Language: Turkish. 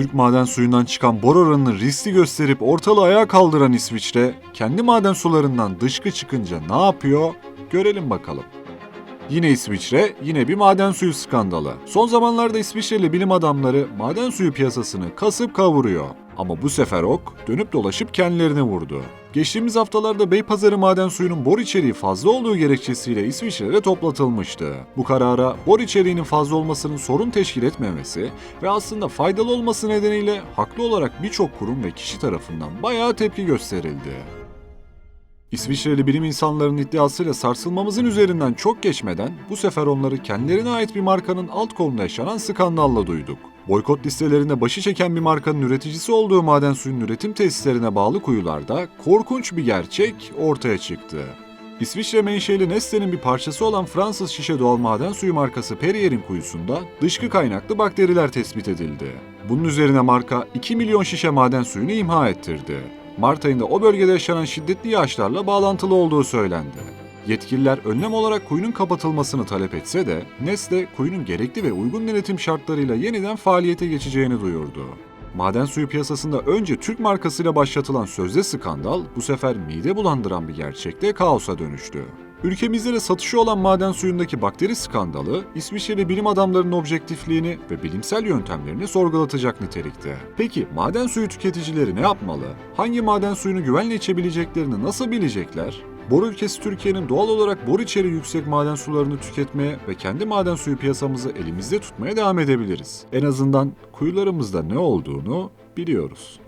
Türk maden suyundan çıkan bor oranını riskli gösterip ortalığı ayağa kaldıran İsviçre, kendi maden sularından dışkı çıkınca ne yapıyor? Görelim bakalım. Yine İsviçre, yine bir maden suyu skandalı. Son zamanlarda İsviçreli bilim adamları maden suyu piyasasını kasıp kavuruyor. Ama bu sefer ok dönüp dolaşıp kendilerine vurdu. Geçtiğimiz haftalarda Beypazarı maden suyunun bor içeriği fazla olduğu gerekçesiyle İsviçre'de toplatılmıştı. Bu karara bor içeriğinin fazla olmasının sorun teşkil etmemesi ve aslında faydalı olması nedeniyle haklı olarak birçok kurum ve kişi tarafından bayağı tepki gösterildi. İsviçreli bilim insanlarının iddiasıyla sarsılmamızın üzerinden çok geçmeden bu sefer onları kendilerine ait bir markanın alt kolunda yaşanan skandalla duyduk. Boykot listelerinde başı çeken bir markanın üreticisi olduğu maden suyunun üretim tesislerine bağlı kuyularda korkunç bir gerçek ortaya çıktı. İsviçre menşeli Nestle'nin bir parçası olan Fransız şişe doğal maden suyu markası Perrier'in kuyusunda dışkı kaynaklı bakteriler tespit edildi. Bunun üzerine marka 2 milyon şişe maden suyunu imha ettirdi. Mart ayında o bölgede yaşanan şiddetli yağışlarla bağlantılı olduğu söylendi. Yetkililer önlem olarak kuyunun kapatılmasını talep etse de Nestle kuyunun gerekli ve uygun denetim şartlarıyla yeniden faaliyete geçeceğini duyurdu. Maden suyu piyasasında önce Türk markasıyla başlatılan sözde skandal bu sefer mide bulandıran bir gerçekte kaosa dönüştü. Ülkemizde de satışı olan maden suyundaki bakteri skandalı, İsviçreli bilim adamlarının objektifliğini ve bilimsel yöntemlerini sorgulatacak nitelikte. Peki maden suyu tüketicileri ne yapmalı? Hangi maden suyunu güvenle içebileceklerini nasıl bilecekler? Bor ülkesi Türkiye'nin doğal olarak bor içeriği yüksek maden sularını tüketmeye ve kendi maden suyu piyasamızı elimizde tutmaya devam edebiliriz. En azından kuyularımızda ne olduğunu biliyoruz.